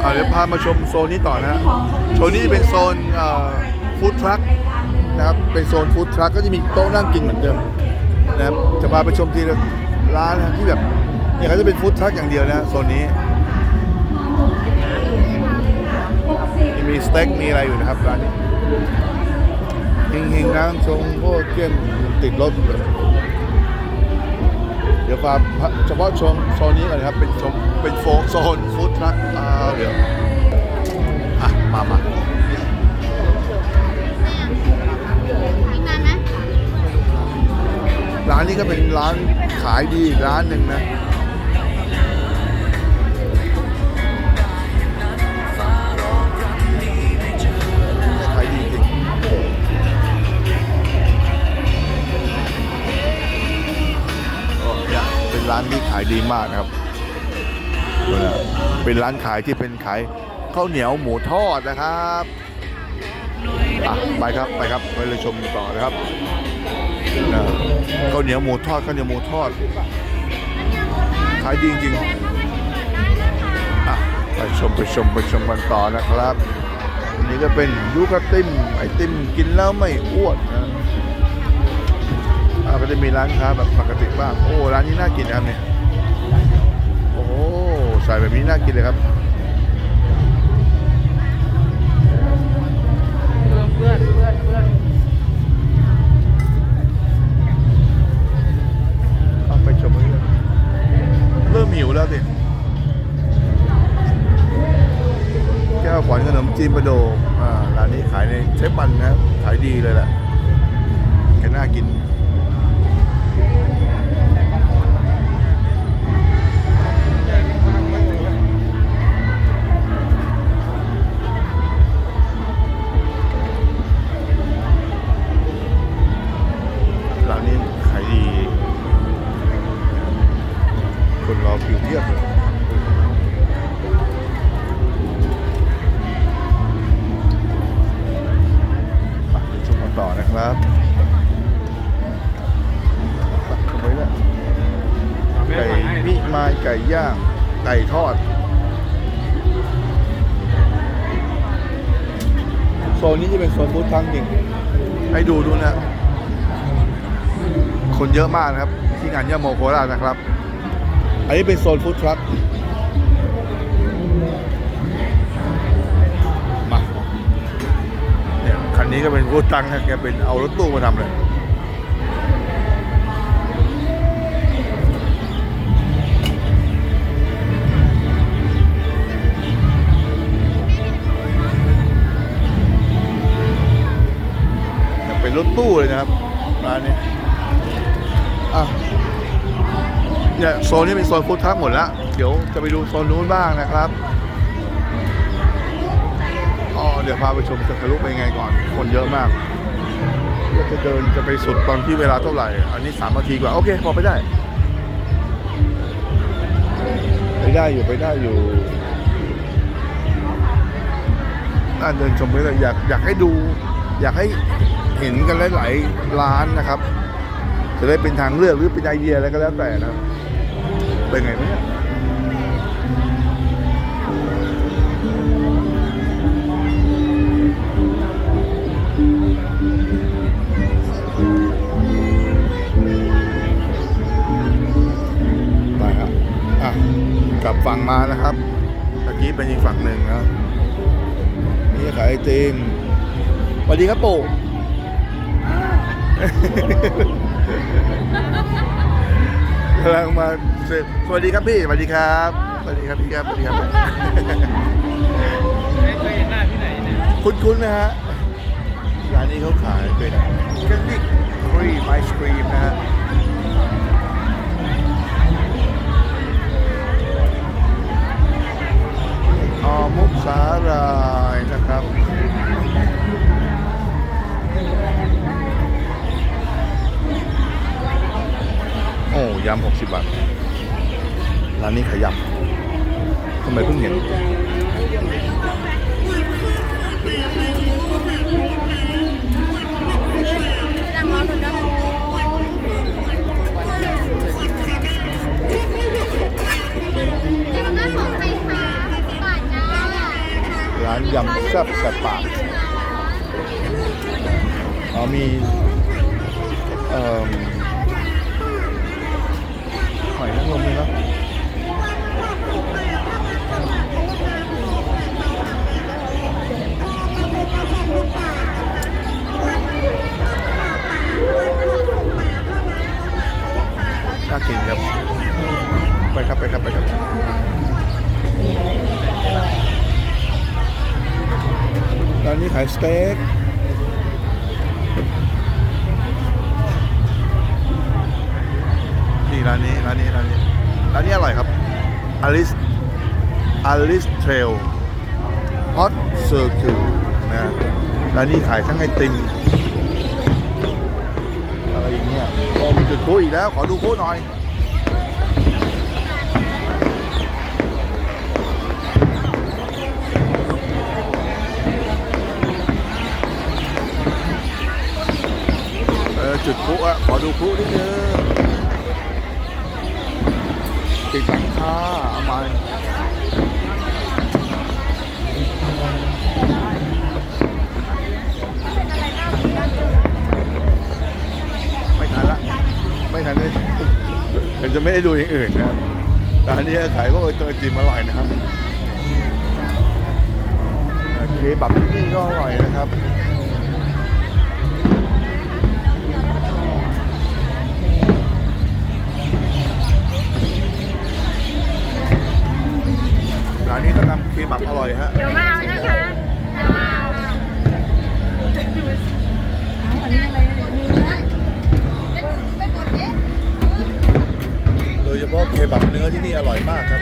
เอาเดี๋ยวพามาชมโซนนี้ต่อนะฮะโซนนี้เป็นโซนฟู้ดทรัคนะครับ เป็นโซนฟู้ดทรัคก็จะมีโต๊ะนั่งกินเหมือนเดิมนะครับ จะพาไปชมทีละร้านนะที่แบบเนี่ยเขาจะเป็นฟู้ดทรัคอย่างเดียวนะโซนนี้มีสเต็กมีอะไรอยู่นะครับร้านนี้เฮงๆน้ำชงโคตรเกี้ยนติดรถเลย เดี๋ยวฟาเฉพาะโซนโซนนี้ก่อนนะครับเป็นโซนเป็นโฟโซนฟู้ดทรัคอ่าเดี๋ยวอะมามาร้านนี้ก็เป็นร้านขายดีร้านหนึ่งนะ เนี่ยเป็นร้านที่ขายดีมากนะครับ เป็นร้านขายที่เป็นขายข้าวเหนียวหมูทอดนะครับอะไปครับไปครับไปเลยชมต่อนะครับข้าวเหนียวหมูทอดข้าวเหนียวหมูทอดขายดีจริงๆอะไปชมไปชมไปชมกันต่อนะครับอันนี้ก็เป็นยูกาติมไอติมกินแล้วไม่อ้วนนะ อะก็จะมีร้านค้าแบบปกติบ้าง โอ้ ร้านนี้น่ากินนะครับเนี่ย โอ้ใส่แบบนี้น่ากินเลยครับเพื่อนเพื่อนเพื่อนเอาไปชมกันเลยเริ่มหิวแล้วสิแก้วขวัญขนมจีนประโดอ่าร้านนี้ขายในเชฟปันนะขายดีเลยแหละแค่น่ากิน ครับไปชมไปแล้วไก่มิมายไก่ย่าง ไก่ทอด โซนนี้จะเป็นโซนฟู้ดทังจริง ให้ดูดูนะ คนเยอะมากนะครับ ที่งานย่าโมโคราชนะครับ อันนี้เป็นโซนฟู้ดทรัค คันนี้ก็เป็นฟู้ดทรัคนะแกเป็นเอารถตู้มาทำเลยเป็นรถตู้เลยนะครับร้านนี้อะเนี่ยโซนนี้เป็นโซนฟู้ดทรัคหมดแล้ว เดี๋ยวจะไปดูโซนนู้นบ้างนะครับ เดี๋ยวพาไปชมจะทะลุไปยังไงก่อน คนเยอะมากก็จะเดินจะไปสุดตอนที่เวลาเท่าไหร่ อันนี้สามนาทีกว่า โอเค พอไปได้ ไปได้อยู่ไปได้อยู่น่าเดินชมไปเลยอยากอยากให้ดู อยากให้เห็นกันหลายๆร้านนะครับ จะได้เป็นทางเลือกหรือเป็นไอเดียอะไรก็แล้วแต่นะ เป็นไงไหมเนี่ย กลับฝั่งมานะครับตะกี้เป็นอีกฝั่งหนึ่งนะนี่ขายไอติมสวัสดีครับปู่กำลังมาสวัสดีครับพี่สวัสดีครับสวัสดีครับพี่ครับสวัสดีครับไม่เคยเห็นหน้าที่ไหนเนี่ยคุ้นๆนะฮะร้านนี้เขาขายเป็นแคนดี้ครีมไอศครีมนะฮะ อมุกสาหร่ายนะครับโอ้ยำหกสิบบาท ร้านนี้ขยยำทำไมเพิ่งเห็นดังร้อนหนุน ยำแซ่บ เต็กนี่ร้านนี้ร้านนี้ร้านนี้ร้านนี้อร่อยครับอลิสอลิสเทรลฮอตเซอร์คิวนะร้านนี้ขายทั้งไอติมอะไรอย่างเงี้ยโอ้มีจุดพลุอีกแล้ว ขอดูพลุหน่อย จุดพลุอะขอดูพลุนิดนึงติดหลังคาเอามาไม่ทันละไม่ทันเลยเดี๋ยวจะไม่ได้ดูอย่างอื่นนะครับแต่อันนี้ขายพวกตัวจิมอร่อยนะครับเคบับที่นี่ก็อร่อยนะครับ ร้านนี้ก็ทำเคบับอร่อยฮะ เดี๋ยวมาเอานะคะเดี๋ยวมาเอาอันนี้อะไรเนื้อไม่กดเอ๊ะโดยเฉพาะเคบับเนื้อที่นี่อร่อยมากครับ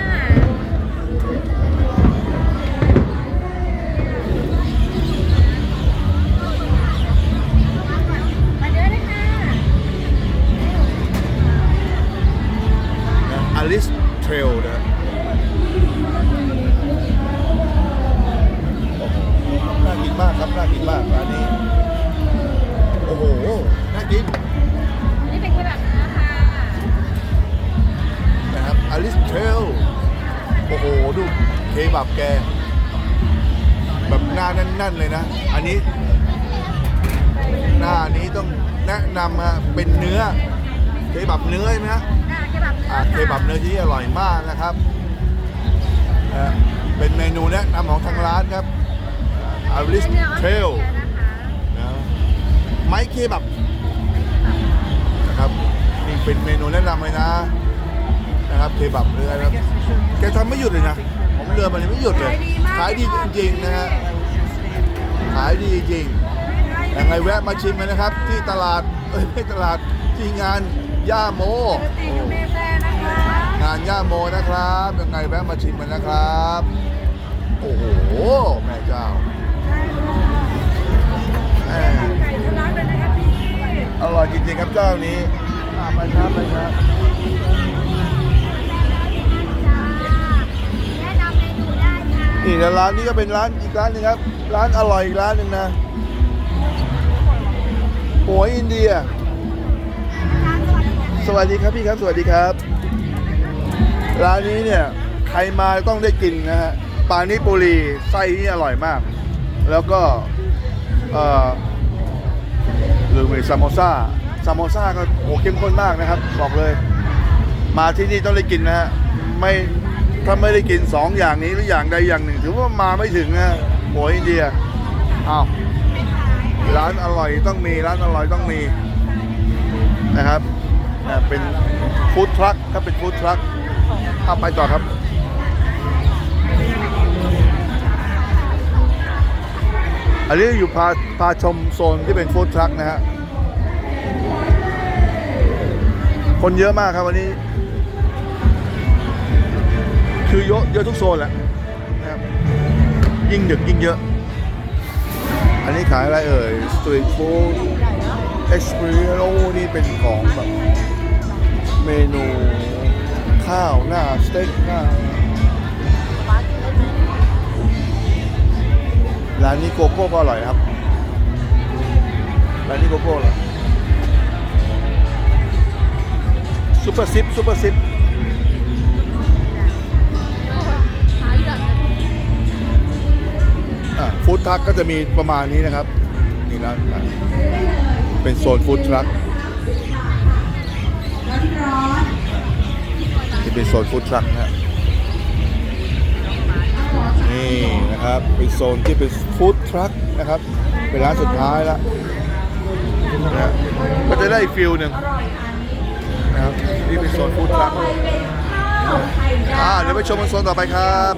น่ากินมากครับน่ากินมากร้านนี้โอ้โหน่ากินนี่เป็นแค่แบบเนื้อค่ะนะครับอลิสเทรลโอ้โหดูเคบับแกแบบหน้าแน่นๆเลยนะ อันนี้ หน้านี้ต้องแนะนำอะเป็นเนื้อเคบับเนื้อใช่ไหมฮะหน้าแค่แบบเนื้ออ่าเคบับเนื้อที่อร่อยมากนะครับนะเป็นเมนูแนะนำของทางร้านครับ อาริสเทลนะไม้เคบับนะครับนี่เป็นเมนูแนะนำเลยนะนะครับเคบับเนื้อนะครับแกทำไม่หยุดเลยนะผมเรือมันไม่หยุดเลยขายดีจริงๆนะฮะขายดีจริงยังไงแวะมาชิมกันนะครับ ที่ตลาดเอ้ยไม่ตลาดที่งานย่าโมงานย่าโมนะครับยังไงแวะมาชิมกันนะครับ โอ้โห แม่เจ้า แม่ไก่ทะลักเลยนะคะพี่อร่อยจริงๆครับเจ้านี้อะไปครับไปครับแนะนำเมนูได้ค่ะนี่แล้วร้านนี้ก็เป็นร้านอีกร้านหนึงครับ ร้านอร่อยอีกร้านหนึ่งนะหัวอินเดีย สวัสดีครับพี่ครับ สวัสดีครับ ร้านนี้เนี่ย ใครมาต้องได้กินนะฮะปานิปุรีไส้นี่อร่อยมาก แล้วก็หรือเป็นซามโมซ่าซามโมซ่าก็โอ้เข้มข้นมากนะครับ บอกเลย มาที่นี่ต้องได้กินนะฮะไม่ถ้าไม่ได้กินสองอย่างนี้หรืออย่างใดอย่างหนึ่ง ถือว่ามาไม่ถึงนะฮะหัวอินเดียอ้าวร้านอร่อยต้องมีร้านอร่อยต้องมีนะครับเป็นฟู้ดทรัคถ้าเป็นฟู้ดทรัคเอาไปต่อครับ อันนี้อยู่พาพาชมโซนที่เป็นฟู้ดทรัคนะฮะ คนเยอะมากครับวันนี้ คือเยอะเยอะทุกโซนแหละนะครับยิ่งดึกยิ่งเยอะ อันนี้ขายอะไรเอ่ยสตรีทฟู้ดเอ็กซ์เพรียโนี่เป็นของแบบเมนูข้าวหน้าสเต็กหน้า ร้านนี้โกโก้ก็อร่อยนะครับ ร้านนี้โกโก้อร่อยซุปเปอร์ซิปซุปเปอร์ซิปหาเหลืองทรัคก็จะมีประมาณนี้นะครับ นี่ร้านขายเป็นโซนฟู้ดทรัคจะเป็นโซนฟู้ดทรัคนะฮะ นี่นะครับเป็นโซนที่เป็นฟู้ดทรัคนะครับเป็นร้านสุดท้ายแล้วนะก็จะได้ฟิลหนึ่งนะครับนี่เป็นโซนฟู้ดทรัคอ่าเดี๋ยวไปชมกันโซนต่อไปครับ